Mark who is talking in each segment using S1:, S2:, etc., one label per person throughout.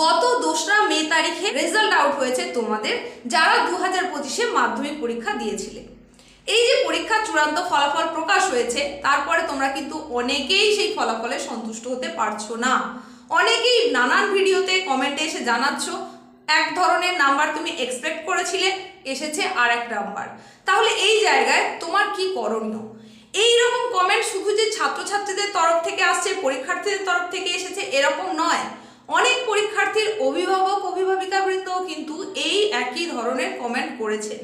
S1: গত দোসরা মে তারিখে রেজাল্ট আউট হয়েছে তোমাদের যারা দু হাজার পঁচিশে মাধ্যমিক পরীক্ষা দিয়েছিলে। এই যে পরীক্ষার চূড়ান্ত ফলাফল প্রকাশ হয়েছে, তারপরে তোমরা কিন্তু অনেকেই সেই ফলাফলে সন্তুষ্ট হতে পারছ না। অনেকেই নানান ভিডিওতে কমেন্টে এসে জানাচ্ছ, এক ধরনের নাম্বার তুমি এক্সপেক্ট করেছিলে, এসেছে আর এক নাম্বার তাহলে এই জায়গায় তোমার কি করণীয়? এই রকম কমেন্ট শুধু যে ছাত্রছাত্রীদের তরফ থেকে আসছে, পরীক্ষার্থীদের তরফ থেকে এসেছে, এরকম নয়। অনেক পরীক্ষার্থীর অভিভাবক অভিভাবিকাবৃন্দও কিন্তু এই একই ধরনের কমেন্ট করেছেন।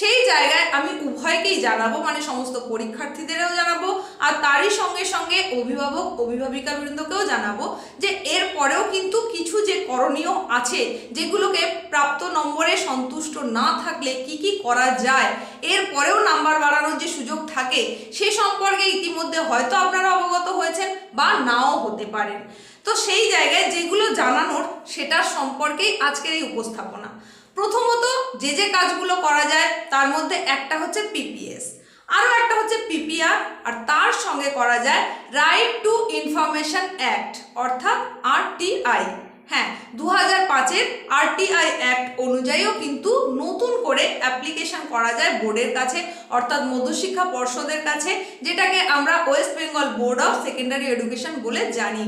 S1: সেই জায়গায় আমি উভয়কেই জানাব মানে সমস্ত পরীক্ষার্থীদেরও জানাব, আর তারই সঙ্গে সঙ্গে অভিভাবক অভিভাবিকাবৃন্দকেও জানাব যে এর পরেও কিন্তু কিছু যে করণীয় আছে, যেগুলোকে প্রাপ্ত নম্বরে সন্তুষ্ট না থাকলে কি কি করা যায় এর পরেও নাম্বার বাড়ানোর যে সুযোগ থাকে, সে সম্পর্কে ইতিমধ্যে হয়তো আপনারা অবগত হয়েছেন বা নাও হতে পারেন। তো সেই জায়গায় যেগুলো জানানোর সেটার সম্পর্কেই আজকের এই উপস্থাপনা। প্রথমত যে যে কাজগুলো করা যায়, তার মধ্যে একটা হচ্ছে পিপিএস আরও একটা হচ্ছে পিপিআর আর তার সঙ্গে করা যায় রাইট টু ইনফরমেশন অ্যাক্ট অর্থাৎ আরটিআই হ্যাঁ দু হাজার পাঁচের আরটিআই অ্যাক্ট অনুযায়ীও কিন্তু নতুন করে অ্যাপ্লিকেশন করা যায় বোর্ডের কাছে, অর্থাৎ মধ্যশিক্ষা পর্ষদের কাছে, যেটাকে আমরা West Bengal board of secondary education বলে জানি।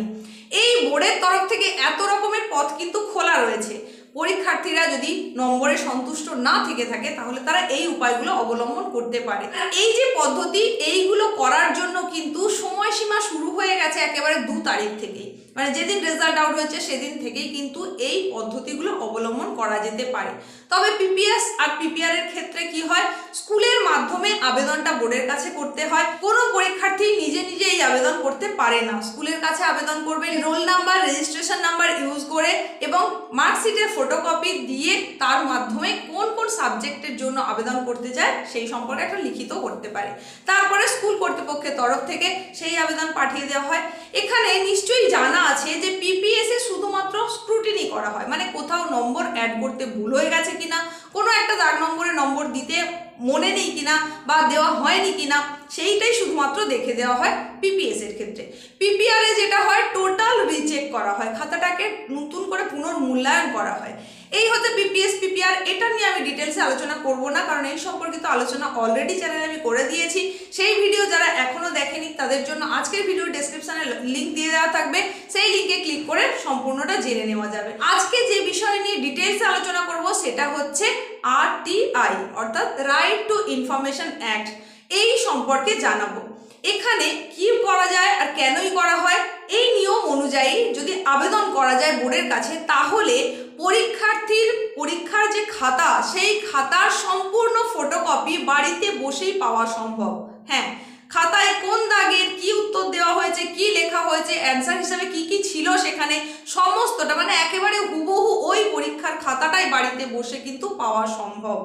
S1: এই বোর্ডের তরফ থেকে এত রকমের পথ কিন্তু খোলা রয়েছে। পরীক্ষার্থীরা যদি নম্বরে সন্তুষ্ট না থেকে থাকে, তাহলে তারা এই উপায়গুলো অবলম্বন করতে পারে। এই যে পদ্ধতি, এইগুলো করার জন্য কিন্তু সময়সীমা শুরু হয়ে গেছে একেবারে দু তারিখ থেকেই। মানে যেদিন রেজাল্ট আউট হয়েছে, সেদিন থেকেই কিন্তু এই পদ্ধতিগুলো অবলম্বন করা যেতে পারে। তবে পিপিএস আর পিপিআর এর ক্ষেত্রে কি হয়? স্কুলের মাধ্যমে আবেদনটা বোর্ডের কাছে করতে হয়। কোনো পরীক্ষার্থী নিজে আবেদন করতে পারে না। স্কুলের কাছে আবেদন করবে roll number registration number use করে এবং মার্কশিটের ফটোকপি দিয়ে তার মাধ্যমে কোন কোন সাবজেক্টের জন্য আবেদন করতে যায় সেই সম্পর্কে একটা লিখিত করতে পারে। তারপরে স্কুল কর্তৃপক্ষের তরফ থেকে সেই আবেদন পাঠিয়ে দেওয়া হয়। এখানে নিশ্চয়ই জানা আছে যে পিপিএস শুধুমাত্র স্ক্রুটিনি করা হয়। মানে কোথাও নম্বর অ্যাড করতে ভুল হয়ে গেছে কিনা, কোনো একটা দাগ নম্বরে নম্বর দিতে মনে নেই কিনা বা দেওয়া হয়নি কিনা, সেইটাই শুধুমাত্র দেখে দেওয়া হয় পিপিএস এর ক্ষেত্রে। পিপিআর যেটা হয় টোটাল রিচেক করা হয়, খাতাটাকে নতুন করে পুনর্মূল্যায়ন করা হয়। এই হচ্ছে পিপিএস পিপিআর এটা নিয়ে আমি ডিটেলসে আলোচনা করব না, কারণ এই সম্পর্কিত আলোচনা অলরেডি চ্যানেলে আমি করে দিয়েছি। সেই ভিডিও যারা এখনও দেখেনি, তাদের জন্য আজকের ভিডিও ডেসক্রিপশনে লিঙ্ক দিয়ে দেওয়া থাকবে। সেই লিঙ্কে ক্লিক করে সম্পূর্ণটা জেনে নেওয়া যাবে। আজকে যে বিষয় নিয়ে ডিটেলসে আলোচনা করব, সেটা হচ্ছে আরটিআই অর্থাৎ রাইট টু ইনফরমেশন অ্যাক্ট এই সম্পর্কে জানাব। এখানে কি করা যায় আর কেনই করা হয়, এই নিয়ম অনুযায়ী যদি আবেদন করা যায় বোর্ডের কাছে, তাহলে পরীক্ষার্থীর পরীক্ষার যে খাতা, সেই খাতার সম্পূর্ণ ফটোকপি বাড়িতে বসেই পাওয়া সম্ভব। হ্যাঁ খাতায় কোন দাগের কি উত্তর দেওয়া হয়েছে, কি লেখা হয়েছে অ্যান্সার হিসাবে কি কি ছিল সেখানে সমস্তটা মানে একেবারে হুবহু ওই পরীক্ষার খাতাটাই বাড়িতে বসে কিন্তু পাওয়া সম্ভব।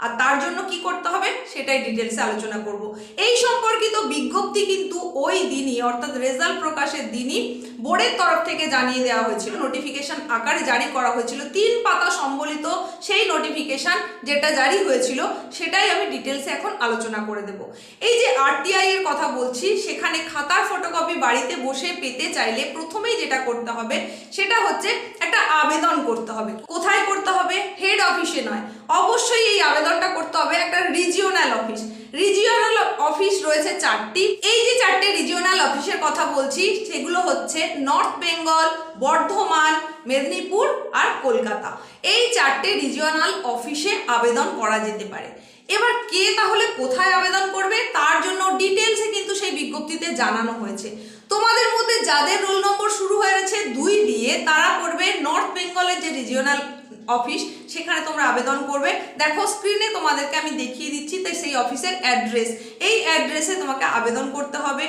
S1: আর তার জন্য কি করতে হবে, সেটাই ডিটেলসে আলোচনা করব। এই সম্পর্কিত বিজ্ঞপ্তি কিন্তু ওই দিনই, অর্থাৎ রেজাল্ট প্রকাশের দিনই বোর্ডের তরফ থেকে জানিয়ে দেওয়া হয়েছিল নোটিফিকেশন আকারে জারি করা হয়েছিল, তিন পাতা সম্বলিত সেই নোটিফিকেশন যেটা জারি হয়েছিল, সেটাই আমি ডিটেলসে এখন আলোচনা করে দেব। এই যে আরটিআই এর কথা বলছি, সেখানে খাতার ফটোকপি বাড়িতে বসে পেতে চাইলে প্রথমেই যেটা করতে হবে, সেটা হচ্ছে একটা আবেদন করতে হবে। কোথায় করতে হবে? হেড অফিসে নয়। অবশ্যই এই আবেদনটা করতে হবে একটা রিজিওনাল অফিস অফিস রয়েছে চারটি। এই যে চারটে রিজিওনাল অফিসের কথা বলছি, সেগুলো হচ্ছে নর্থ বেঙ্গল বর্ধমান, মেদিনীপুর আর কলকাতা। এই চারটে রিজিওনাল অফিসে আবেদন করা যেতে পারে। এবার কে তাহলে কোথায় আবেদন করবে, তার জন্য ডিটেলসে কিন্তু সেই বিজ্ঞপ্তিতে জানানো হয়েছে। তোমাদের মধ্যে যাদের রোল নম্বর শুরু হয়েছে দুই দিয়ে, তারা করবে নর্থ বেঙ্গলের যে রিজিওনাল অফিস সেখানে তোমরা আবেদন করবে। দেখো স্ক্রিনে তোমাদেরকে আমি দেখিয়ে দিচ্ছি তাই সেই অফিসের অ্যাড্রেস এই অ্যাড্রেসে তোমাকে আবেদন করতে হবে।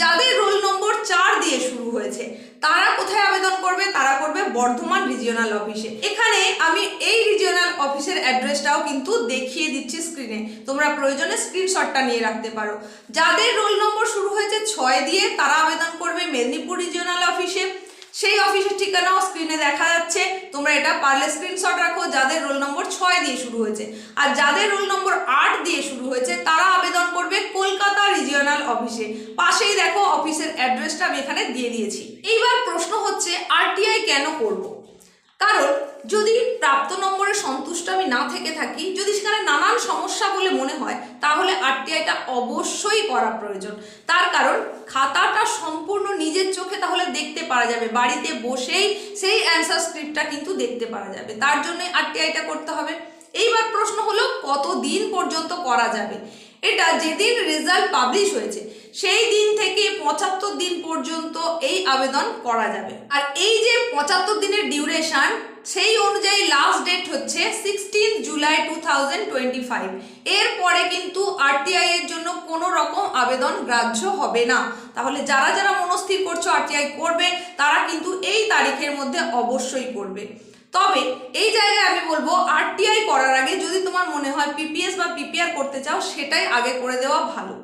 S1: যাদের রোল নম্বর চার দিয়ে শুরু হয়েছে, তারা কোথায় আবেদন করবে? তারা করবে বর্ধমান রিজিওনাল অফিসে এখানে আমি এই রিজিওনাল অফিসের অ্যাড্রেসটাও কিন্তু দেখিয়ে দিচ্ছি স্ক্রিনে তোমরা প্রয়োজনে স্ক্রিনশটটা নিয়ে রাখতে পারো। যাদের রোল নম্বর শুরু হয়েছে ছয় দিয়ে, তারা আবেদন করবে মেদিনীপুর রিজিওনাল অফিসে সেই অফিসের ঠিকানাও স্ক্রিনে দেখা যাচ্ছে। তোমরা এটা পারলে স্ক্রিনশট রাখো, যাদের রোল নম্বর ছয় দিয়ে শুরু হয়েছে। আর যাদের রোল নম্বর আট দিয়ে শুরু হয়েছে, তারা আবেদন করবে কলকাতা রিজিওনাল অফিসে পাশেই দেখো অফিসের অ্যাড্রেসটা আমি এখানে দিয়ে দিয়েছি। এইবার প্রশ্ন হচ্ছে আরটিআই কেন করব? কারণ যদি প্রাপ্ত নম্বরে সন্তুষ্ট আমি না থেকে থাকি, যদি সেখানে নানান সমস্যা বলে মনে হয়, তাহলে আরটিআইটা অবশ্যই করা প্রয়োজন। তার কারণ, খাতাটা সম্পূর্ণ নিজের চোখে তাহলে দেখতে পারা যাবে, বাড়িতে বসেই সেই অ্যান্সার স্ক্রিপ্টটা কিন্তু দেখতে পারা যাবে। তার জন্য আরটিআইটা করতে হবে। এইবার প্রশ্ন হলো কত দিন পর্যন্ত করা যাবে? এটা যেদিন রেজাল্ট পাবলিশ হয়েছে, সেই দিন থেকে পঁচাত্তর দিন পর্যন্ত এই আবেদন করা যাবে। আর এই যে পঁচাত্তর দিনের ডিউরেশন সেই অনুযায়ী লাস্ট ডেট হচ্ছে sixteen July two thousand twenty five এরপরে কিন্তু আরটিআই এর জন্য কোনো রকম আবেদন গ্রাহ্য হবে না। তাহলে যারা যারা মনস্থির করছ আরটিআই করবে, তারা কিন্তু এই তারিখের মধ্যে অবশ্যই করবে। তবে এই জায়গায় আমি বলব আরটিআই করার আগে যদি তোমার মনে হয় পিপিএস বা পিপিআর করতে চাও, সেটাই আগে করে দেওয়া ভালো।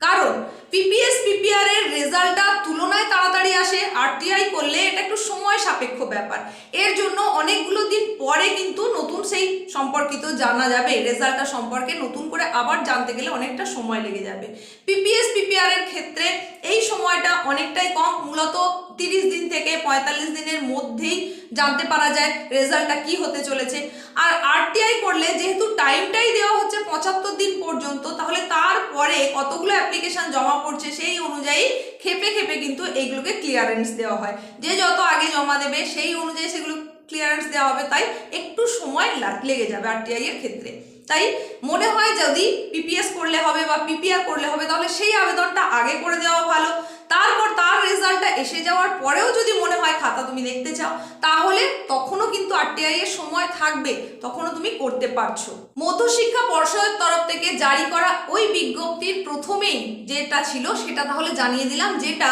S1: কারণ পিপিএস পিপিআর এর রেজাল্টটা তুলনায় তাড়াতাড়ি আসে আরটিআই করলে এটা একটু সময় সাপেক্ষ ব্যাপার। এর জন্য অনেকগুলো দিন পরে কিন্তু নতুন সেই সম্পর্কিত জানা যাবে, রেজাল্টটা সম্পর্কে নতুন করে আবার জানতে গেলে অনেকটা সময় লেগে যাবে। পিপিএস পিপিআর এর ক্ষেত্রে এই সময়টা অনেকটাই কম, মূলত তিরিশ দিন থেকে পঁয়তাল্লিশ দিনের মধ্যেই জানতে পারা যায় রেজাল্টটা কি হতে চলেছে। আর আরটিআই করলে যেহেতু টাইমটাই দেওয়া হচ্ছে পঁচাত্তর দিন পর্যন্ত, তাহলে তারপরে কতগুলো অ্যাপ্লিকেশন জমা পড়ছে সেই অনুযায়ী খেপে খেপে কিন্তু এইগুলোকে ক্লিয়ারেন্স দেওয়া হয়। যে যত আগে জমা দেবে সেই অনুযায়ী সেগুলো ক্লিয়ারেন্স দেওয়া হবে, তাই একটু সময় লেগে যাবে আরটিআই এর ক্ষেত্রে। তাই মনে হয় যদি পিপিএস করলে হবে বা পিপিআর করলে হবে, তাহলে সেই আবেদনটা আগে করে দেওয়া ভালো। তারপর তার রেজাল্টটা এসে যাওয়ার পরেও যদি মনে হয় খাতা তুমি দেখতে চাও, তাহলে তখনও কিন্তু আরটিআই এর সময় থাকবে, তখনও তুমি করতে পারছ। মধ্যশিক্ষা পর্ষদের তরফ থেকে জারি করা ওই বিজ্ঞপ্তির প্রথমেই যেটা ছিল সেটা তাহলে জানিয়ে দিলাম, যেটা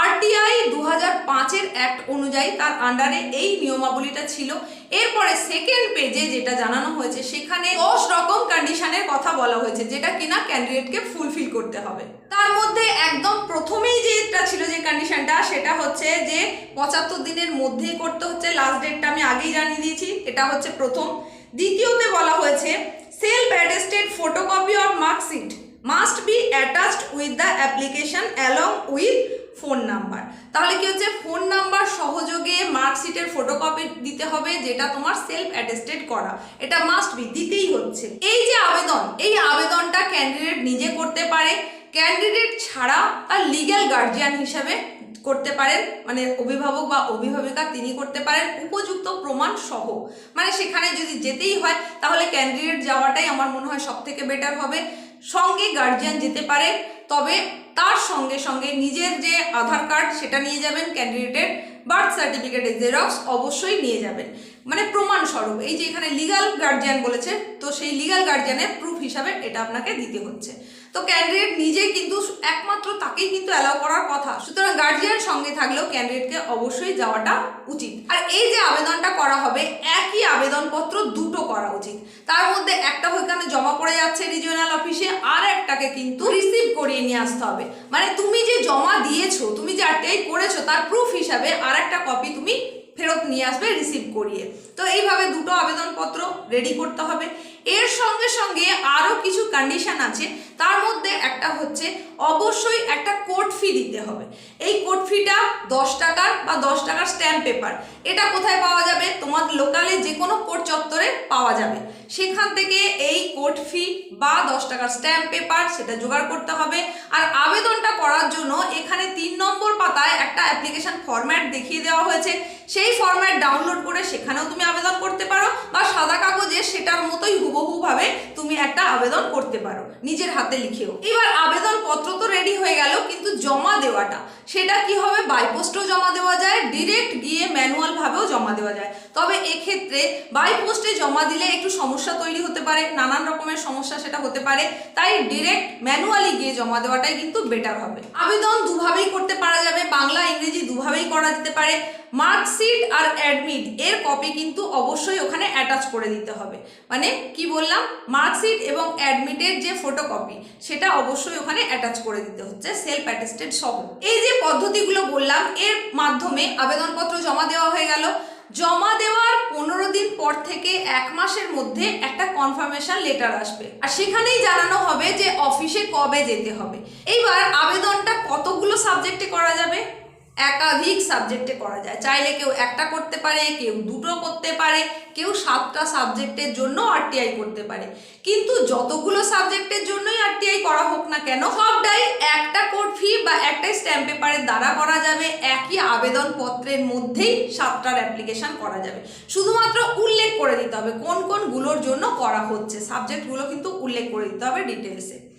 S1: আরটিআই দু হাজার পাঁচের অ্যাক্ট অনুযায়ী তার আন্ডারে এই নিয়মাবলীটা ছিল। এরপরে সেকেন্ড পেজে যেটা জানানো হয়েছে, সেখানে দশ রকম কন্ডিশনের কথা বলা হয়েছে, যেটা কিনা ক্যান্ডিডেটকে ফুলফিল করতে হবে। তার মধ্যে একদম প্রথমেই যেটা ছিল যে কন্ডিশনটা সেটা হচ্ছে যে পঁচাত্তর দিনের মধ্যেই করতে হচ্ছে। লাস্ট ডেটটা আমি আগেই জানিয়ে দিয়েছি, এটা হচ্ছে প্রথম। দ্বিতীয়তে বলা হয়েছে self attested photocopy of marksheet must be attached with the application along with phone number. তাহলে কি হচ্ছে? ফোন নাম্বার সহযোগে মার্কশিটের ফটোকপি দিতে হবে, যেটা তোমার সেলফ অ্যাটেস্টেড করা। এটা মাস্ট বি দিতেই হচ্ছে। এই যে আবেদন, এই আবেদনটা ক্যান্ডিডেট নিজে করতে পারে। ক্যান্ডিডেট ছাড়া তার লিগ্যাল গার্জিয়ান হিসাবে করতে পারেন। মানে অভিভাবক বা অভিভাবিকা তিনি করতে পারেন। উপযুক্ত প্রমাণ সহ। মানে সেখানে যদি যেতেই হয়, তাহলে ক্যান্ডিডেট যাওয়াটাই আমার মনে হয় সব থেকে বেটার হবে। সঙ্গে গার্জিয়ান যেতে পারে, তবে তার সঙ্গে সঙ্গে নিজের যে আধার কার্ড সেটা নিয়ে যাবেন ক্যান্ডিডেটের বার্থ সার্টিফিকেটের জেরক্স অবশ্যই নিয়ে যাবেন। মানে প্রমাণস্বরূপ, এই যে এখানে লিগাল গার্জিয়ান বলেছে, তো সেই লিগাল গার্জিয়ানের প্রুফ হিসাবে এটা আপনাকে দিতে হচ্ছে। তো ক্যান্ডিডেট নিজে কিন্তু একমাত্র তাকেই কিন্তু অ্যালাউ করার কথা। সুতরাং গার্জিয়ান সঙ্গে থাকলেও ক্যান্ডিডেটকে অবশ্যই যাওয়াটা উচিত। আর এই যে আবেদনটা করা হবে, একই আবেদনপত্র দুটো করা উচিত। তার মধ্যে একটা ওইখানে জমা পড়ে যাচ্ছে রিজিওনাল অফিসে আর একটাকে কিন্তু রিসিভ করিয়ে নিয়ে আসতে হবে। মানে তুমি যে জমা দিয়েছ, তুমি যে আরটিআই করেছ, তার প্রুফ হিসাবে আর একটা কপি তুমি ফেরত নিয়ে আসবে রিসিভ করিয়ে। তো এইভাবে দুটো আবেদনপত্র রেডি করতে হবে। এর সঙ্গে সঙ্গে আরও কিছু কন্ডিশন আছে। তার মধ্যে একটা হচ্ছে অবশ্যই একটা কোর্ট ফি দিতে হবে। এই কোর্ট ফিটা দশ টাকার বা দশ টাকার স্ট্যাম্প পেপার এটা কোথায় পাওয়া যাবে? তোমার লোকালে যে কোনো কোর্ট চত্বরে পাওয়া যাবে। সেখান থেকে এই কোর্ট ফি বা দশ টাকার স্ট্যাম্প পেপার সেটা জোগাড় করতে হবে। আর আবেদনটা করার জন্য এখানে তিন নম্বর পাতায় একটা অ্যাপ্লিকেশন ফরম্যাট দেখিয়ে দেওয়া হয়েছে। সেই ফরম্যাট ডাউনলোড করে সেখানেও তুমি আবেদন করতে পারো বা সাদা কাগজে সেটার মতোই হুবহুভাবে তুমি একটা আবেদন করতে পারো। নিজের হাতে লিখেও। এবার আবেদন পত্র তো রেডি হয়ে গেল, কিন্তু জমা দেওয়াটা, সেটা কি হবে? বাই পোস্টেও জমা দেওয়া যায় ডিরেক্ট গিয়ে ম্যানুয়াল ভাবেও জমা দেওয়া যায়। তবে এক্ষেত্রে বাই পোস্টে জমা দিলে একটু সমস্যা তৈরি হতে পারে, নানান রকমের সমস্যা সেটা হতে পারে, তাই ডিরেক্ট ম্যানুয়ালি গিয়ে জমা দেওয়াটাই কিন্তু বেটার হবে। আবেদন দুভাবেই করতে পারা যাবে, বাংলা, ইংরেজি দুভাবেই করা যেতে পারে। মার্কশিট আর অ্যাডমিট এর কপি কিন্তু অবশ্যই ওখানে অ্যাটাচ করে দিতে হবে। মানে কি বললাম? মার্কশিট এবং অ্যাডমিটের যে ফটোকপি সেটা অবশ্যই ওখানে অ্যাটাচ করে দিতে হচ্ছে সেলফ অ্যাটেস্টেড সহ। এই যে পদ্ধতিগুলো বললাম, এর মাধ্যমে আবেদনপত্র জমা দেওয়া হয়ে গেল। জমা দেওয়ার পনেরো দিন পর থেকে এক মাসের মধ্যে একটা কনফার্মেশন লেটার আসবে। আর সেখানেই জানানো হবে যে অফিসে কবে যেতে হবে। এইবার আবেদনটা কতগুলো সাবজেক্টে করা যাবে? একাধিক সাবজেক্টে করা যায়। চাইলে কেউ একটা করতে পারে, কেউ দুটো করতে পারে, কেউ সাতটা সাবজেক্টের জন্য আরটিআই করতে পারে। কিন্তু যতগুলো সাবজেক্টের জন্যই আরটিআই করা হোক না কেন, সবটাই একটা কোড ফি বা একটাই স্ট্যাম্প পেপারের দ্বারা করা যাবে। একই আবেদনপত্রের মধ্যেই সাতটার অ্যাপ্লিকেশন করা যাবে। শুধুমাত্র উল্লেখ করে দিতে হবে কোন কোনগুলোর জন্য করা হচ্ছে। সাবজেক্টগুলো কিন্তু উল্লেখ করে দিতে হবে ডিটেলসে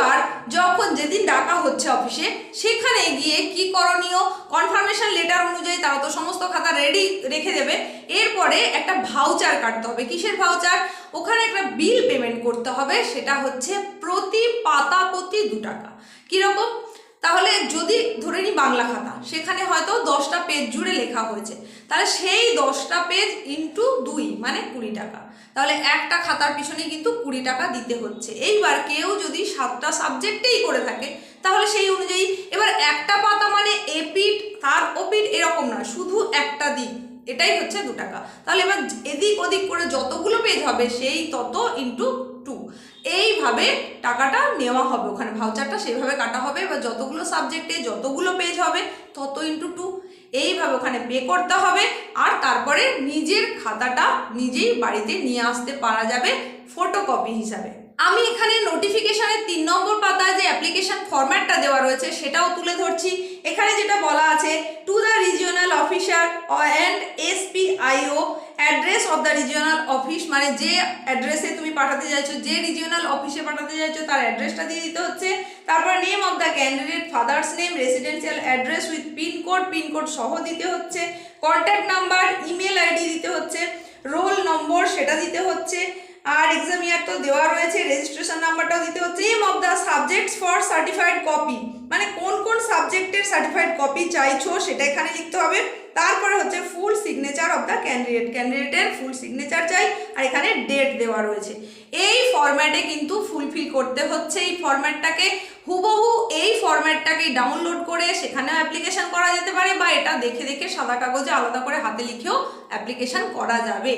S1: এইবার যখন যেদিন ডাকা হচ্ছে অফিসে, সেখানে গিয়ে কি করণীয়? কনফার্মেশন লেটার অনুযায়ী তারা তো সমস্ত খাতা রেডি রেখে দেবে। এরপরে একটা ভাউচার কাটতে হবে। কিসের ভাউচার ওখানে একটা বিল পেমেন্ট করতে হবে, সেটা হচ্ছে প্রতি পাতা প্রতি দু টাকা। কীরকম? তাহলে যদি ধরে নিই বাংলা খাতা, সেখানে হয়তো দশটা পেজ জুড়ে লেখা হয়েছে। তাহলে সেই দশটা পেজ ইন্টু দুই মানে কুড়ি টাকা। তাহলে একটা খাতার পিছনে কিন্তু কুড়ি টাকা দিতে হচ্ছে। এইবার কেউ যদি সাতটা সাবজেক্টেই করে থাকে, তাহলে সেই অনুযায়ী এবার একটা পাতা মানে এপিট তার ওপিট এরকম না, শুধু একটা দিক। এটাই হচ্ছে দু টাকা। তাহলে এবার এদিক ওদিক করে যতগুলো পেজ হবে, সেই তত ইন্টু টু এইভাবে টাকাটা নেওয়া হবে। ওখানে ভাউচারটা সেইভাবে কাটা হবে বা যতগুলো সাবজেক্টে যতগুলো পেজ হবে, তত ইন্টু টু এইভাবে ওখানে পে করতে হবে আর তারপরে নিজের খাতাটা নিজেই বাড়িতে নিয়ে আসতে পারা যাবে ফটোকপি হিসাবে। আমি এখানে নোটিফিকেশনের তিন নম্বর পাতায় যে অ্যাপ্লিকেশন ফরম্যাটটা দেওয়া রয়েছে সেটাও তুলে ধরছি। এখানে যেটা বলা আছে to the regional officer and SPIO address of the regional office মানে যে অ্যাড্রেসে তুমি পাঠাতে চাইছো, যে রিজিওনাল অফিসে পাঠাতে চাইছো, তার অ্যাড্রেসটা দিয়ে দিতে হচ্ছে। তারপর name of the candidate father's name residential address with pincode pincode সহ দিতে হচ্ছে। কন্ট্যাক্ট নাম্বার ইমেল আইডি দিতে হচ্ছে। রোল নম্বর সেটা দিতে হচ্ছে। আর এক্সাম ইয়ার তো দেওয়া রয়েছে রেজিস্ট্রেশন নাম্বারটাও দিতে হচ্ছে। Name of the subjects for certified copy সাবজেক্টের সার্টিফাইড কপি চাইছো, সেটা এখানে লিখতে হবে। তারপরে হচ্ছে full signature of the candidate ক্যান্ডিডেটের ফুল সিগনেচার চাই, আর এখানে ডেট দেওয়া রয়েছে। এই ফরম্যাটে কিন্তু ফুলফিল করতে হচ্ছে এই ফরম্যাটটাকে হুবহু এই ফরম্যাটটাকে ডাউনলোড করে সেখানেও অ্যাপ্লিকেশন করা যেতে পারে, বা এটা দেখে দেখে সাদা কাগজে আলাদা করে হাতে লিখেও অ্যাপ্লিকেশন করা যাবে।